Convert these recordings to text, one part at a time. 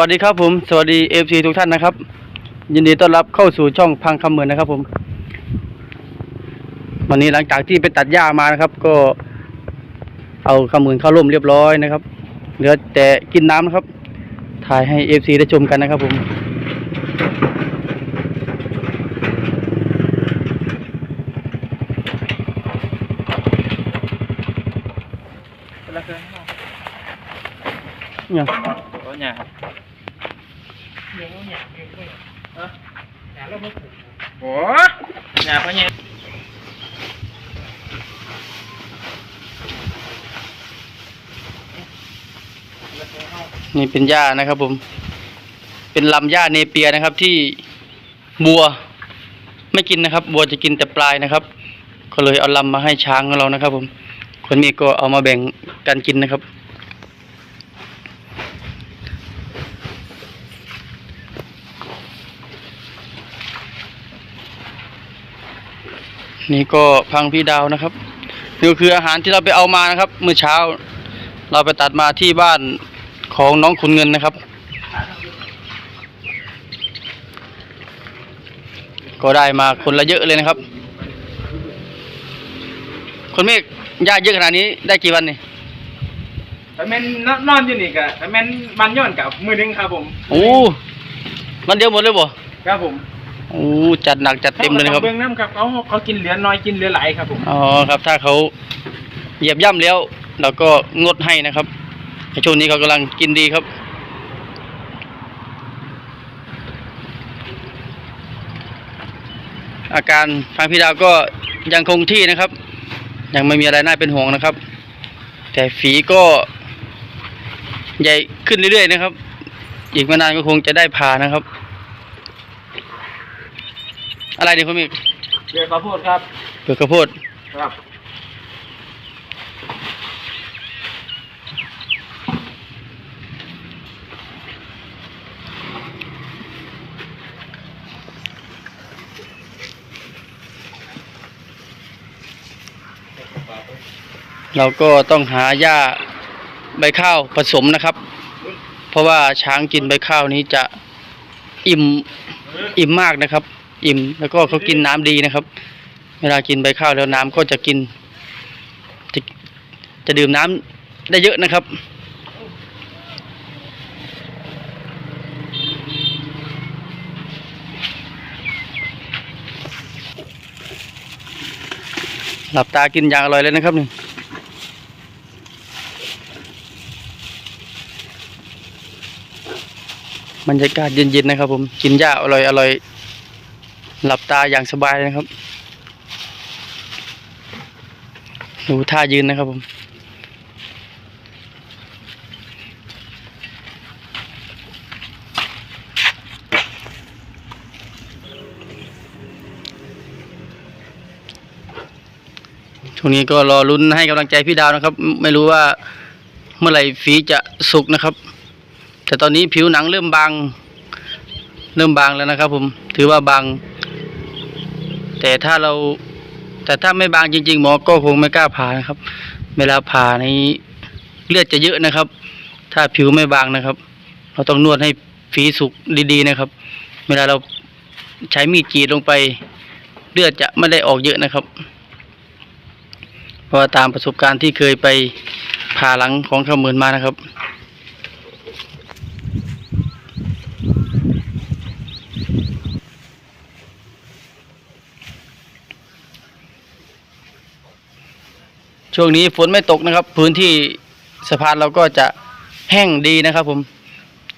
วัสดีครับผมสวัสดีเอฟซีทุกท่านนะครับ ยินดีต้อนรับเข้าสู่ช่องพังคำเหมือนนะครับผม วันนี้หลังจากที่ไปตัดหญ้ามานะครับ ก็ เอาคำเหมือนเข้าร่มเรียบร้อยนะครับ เหลือแต่กินน้ำนะครับ ถ่ายให้เอฟซีได้ชมกันนะครับผมแล้วคือเนี่ยรถ โอ้เนี่ยเพะเนี่ยนี่เป็นหญ้านะครับผม เป็นลำหญ้าเนเปียนะครับที่บัวไม่กินนะครับ บัวจะกินแต่ปลายนะครับ ก็เลยเอาลำมาให้ช้างของเรานะครับ ผม คนนี้ก็เอามาแบ่งกันกินนะครับ นี่ก็พังพี่ดาวนะครับนี่ก็คืออาหารที่เราไปเอามานะครับ เมื่อเช้า เราไปตัดมาที่บ้านของน้องขุนเงินนะครับ ก็ได้มาคนละเยอะเลยนะครับ คนเมฆญาติเยอะขนาดนี้ได้กี่วันนี่แต่แม่นนอนอยู่นี่กะแต่แม่นมันย้อนกับมือหนึงครับผม โอ้มันเดียวหมดเลยบ่ครับผม โอ้จัดหนักจัดเต็มเลยนะครับเบื้องน้ำครับเขาเขากินเหลือน้อยกินเหลือหลายครับผมอ๋อครับ ถ้าเขาเหยียบย่ำแล้วเราก็งดให้นะครับในช่วงนี้เขากำลังกินดีครับอาการทางพี่ดาวก็ยังคงที่นะครับ ยังไม่มีอะไรน่าเป็นห่วงนะครับ แต่ฝีก็ใหญ่ขึ้นเรื่อยๆนะครับ อีกไม่นานก็คงจะได้ผ่านะครับ อะไรเนี่ยคุณมิกเดี๋ยวขอพูดครับเปลือกข้าวโพดครับเราก็ต้องหาหญ้าใบข้าวผสมนะครับ เพราะว่าช้างกินใบข้าวนี้จะอิ่มอิ่มมากนะครับ อิ่มแล้วก็เขากินน้ำดีนะครับ เวลากินใบข้าวแล้วน้ำก็จะกิน จะจะดื่มน้ำได้เยอะนะครับหลับตากินอย่างอร่อยเลยนะครับนี่บรรยากาศเย็นๆนะครับผม กินหญ้าอร่อยอร่อย หลับตาอย่างสบายเลยนะครับ ดูท่ายืนนะครับผม ช่วงนี้ก็รอลุ้นให้กำลังใจพี่ดาวนะครับ ไม่รู้ว่าเมื่อไหร่ฝีจะสุกนะครับ แต่ตอนนี้ผิวหนังเริ่มบาง เริ่มบางแล้วนะครับผม ถือว่าบาง แต่ถ้าเรา แต่ถ้าไม่บางจริง ๆ หมอก็คงไม่กล้าผ่านะครับ เวลาผ่านี้เลือดจะเยอะนะครับ ถ้าผิวไม่บางนะครับ เราต้องนวดให้ฝีสุกดีๆนะครับ เวลาเราใช้มีดกรีดลงไป เลือดจะไม่ได้ออกเยอะนะครับ เพราะว่าตามประสบการณ์ที่เคยไปผ่าหลังของขมือนมานะครับ ช่วงนี้ฝนไม่ตกนะครับ พื้นที่สะพานเราก็จะแห้งดีนะครับ ผม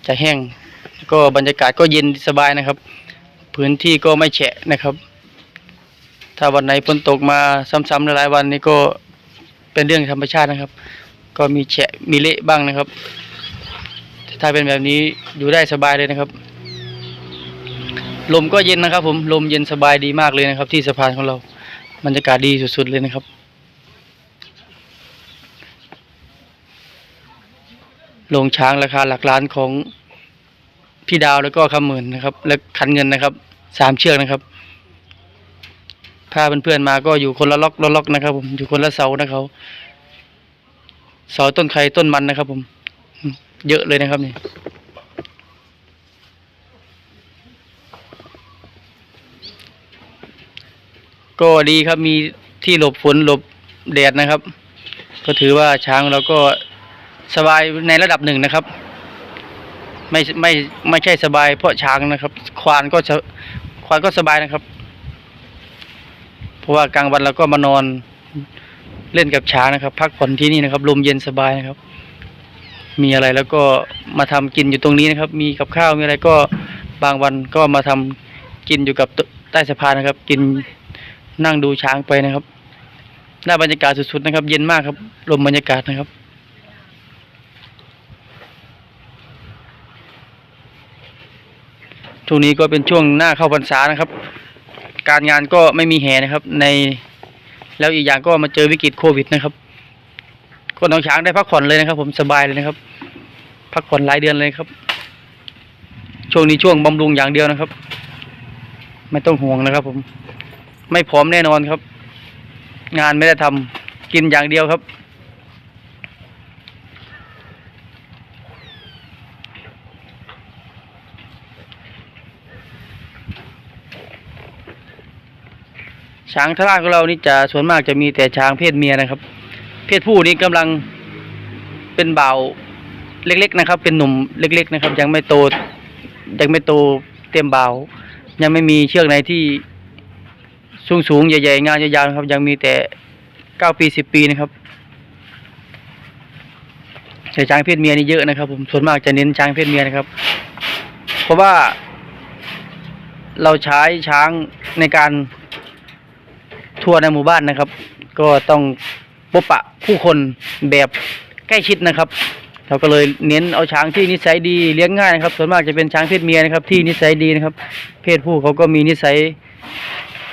จะแห้งก็บรรยากาศก็เย็นสบายนะครับ พื้นที่ก็ไม่แฉะนะครับ ถ้าวันไหนฝนตกมาซ้ำๆหลายๆวันนี้ก็เป็นเรื่องธรรมชาตินะครับ ก็มีแฉะมีเละบ้างนะครับ ถ้าเป็นแบบนี้อยู่ได้สบายเลยนะครับ ลมก็เย็นนะครับ ผมลมเย็นสบายดีมากเลยนะครับ ที่สะพานของเราบรรยากาศดีสุดๆเลยนะครับ โรงช้างราคาหลักล้านของพี่ดาวแล้วก็คำหมื่นนะครับ และขันเงินนะครับสามเชือกนะครับพาเพื่อนๆมาก็อยู่คนละล็อกละล็อกนะครับ ผมอยู่คนละเสานะเขาเสาต้นไข่ต้นมันนะครับ ผม เยอะเลยนะครับนี่ก็ดีครับมีที่หลบฝนหลบแดดนะครับ ก็ถือว่าช้างเราก็ สบายในระดับหนึ่งนะครับ ไม่ไม่ไม่ใช่สบายเพราะช้างนะครับ ควานก็จะควานก็สบายนะครับ เพราะว่ากลางวันเราก็มานอนเล่นกับช้างนะครับ พักผ่อนที่นี่นะครับลมเย็นสบายนะครับ มีอะไรแล้วก็มาทำกินอยู่ตรงนี้นะครับ มีกับข้าวมีอะไรก็บางวันก็มาทำกินอยู่กับใต้สะพานนะครับ กินนั่งดูช้างไปนะครับได้บรรยากาศสุดๆนะครับ เย็นมากครับ ลมบรรยากาศนะครับ ช่วงนี้ก็เป็นช่วงหน้าเข้าพรรษานะครับ การงานก็ไม่มีแห่นะครับ ในแล้วอีกอย่างก็มาเจอวิกฤตโควิดนะครับคนน้องช้างได้พักผ่อนเลยนะครับ ผมสบายเลยนะครับ พักผ่อนหลายเดือนเลยครับ ช่วงนี้ช่วงบำรุงอย่างเดียวนะครับ ไม่ต้องห่วงนะครับ ผม ไม่พร้อมแน่นอนครับ งานไม่ได้ทำกินอย่างเดียวครับ ช้างทราของเรานี่จะส่วนมากจะมีแต่ช้างเพศเมียนะครับ เพศผู้นี่กำลังเป็นเบาเล็ก ๆ นะครับ เป็นหนุ่มเล็ก ๆ นะครับ ยังไม่โตยังไม่โตเต็มเบายังไม่มีเชือกไหนที่สูงสูงๆใหญ่ๆงานยาวๆนะครับ ยังมีแต่เก้าปีสิบปีนะครับแต่ช้างเพศเมียนี่เยอะนะครับ ผมส่วนมากจะเน้นช้างเพศเมียนะครับ เพราะว่าเราใช้ช้างในการ ทัวร์ในหมู่บ้านนะครับ ก็ต้องพบปะผู้คนแบบใกล้ชิดนะครับ เราก็เลยเน้นเอาช้างที่นิสัยดีเลี้ยงง่ายนะครับ ส่วนมากจะเป็นช้างเพศเมียนะครับ ที่นิสัยดีนะครับ เพศผู้เขาก็มีนิสัย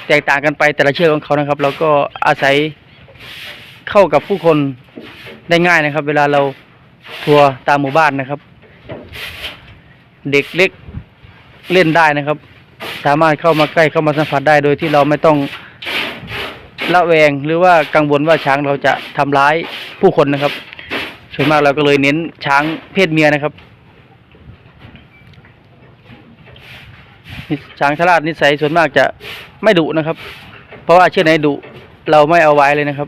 แตกต่างกันไปแต่ละเชือกของเขานะครับ เราก็อาศัยเข้ากับผู้คนได้ง่ายนะครับ เวลาเราทัวร์ตามหมู่บ้านนะครับ เด็กเล็กเล่นได้นะครับ สามารถเข้ามาใกล้เข้ามาสัมผัสได้โดยที่เราไม่ต้อง ละแวงหรือว่ากังวลว่าช้างเราจะทำร้ายผู้คนนะครับ ส่วนมากเราก็เลยเน้นช้างเพศเมียนะครับช้างชราดนิสัยส่วนมากจะไม่ดุนะครับ เพราะว่าเชื่อไหนดุเราไม่เอาไว้เลยนะครับ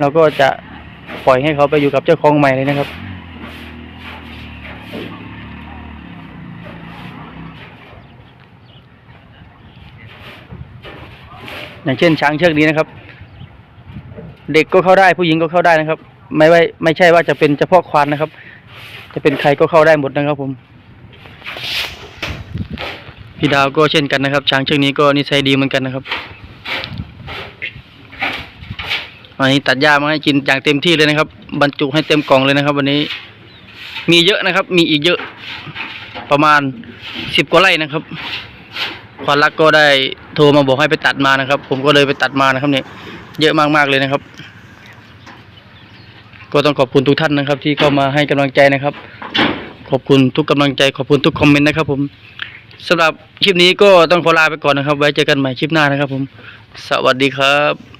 เราก็จะปล่อยให้เขาไปอยู่กับเจ้าของใหม่เลยนะครับอย่างเช่นช้างเชือกนี้นะครับ เด็กก็เข้าได้ผู้หญิงก็เข้าได้นะครับ ไม่ไว้ไม่ใช่ว่าจะเป็นเฉพาะควานนะครับ จะเป็นใครก็เข้าได้หมดนะครับผมพี่ดาวก็เช่นกันนะครับ ช้างเชือกนี้ก็นิสัยดีเหมือนกันนะครับวันนี้ตัดหญ้ามาให้กินอย่างเต็มที่เลยนะครับ บรรจุให้เต็มกล่องเลยนะครับ วันนี้ มีเยอะนะครับ มีอีกเยอะประมาณสิบกว่าไร่นะครับควานรักก็ได้โทรมาบอกให้ไปตัดมานะครับ ผมก็เลยไปตัดมานะครับเนี่ย เยอะมากๆเลยนะครับ ก็ต้องขอบคุณทุกท่านนะครับ ที่เข้ามาให้กำลังใจนะครับ ขอบคุณทุกกำลังใจ ขอบคุณทุกคอมเมนต์นะครับ ผมสำหรับคลิปนี้ก็ต้องขอลาไปก่อนนะครับ ไว้เจอกันใหม่คลิปหน้านะครับ ผม สวัสดีครับ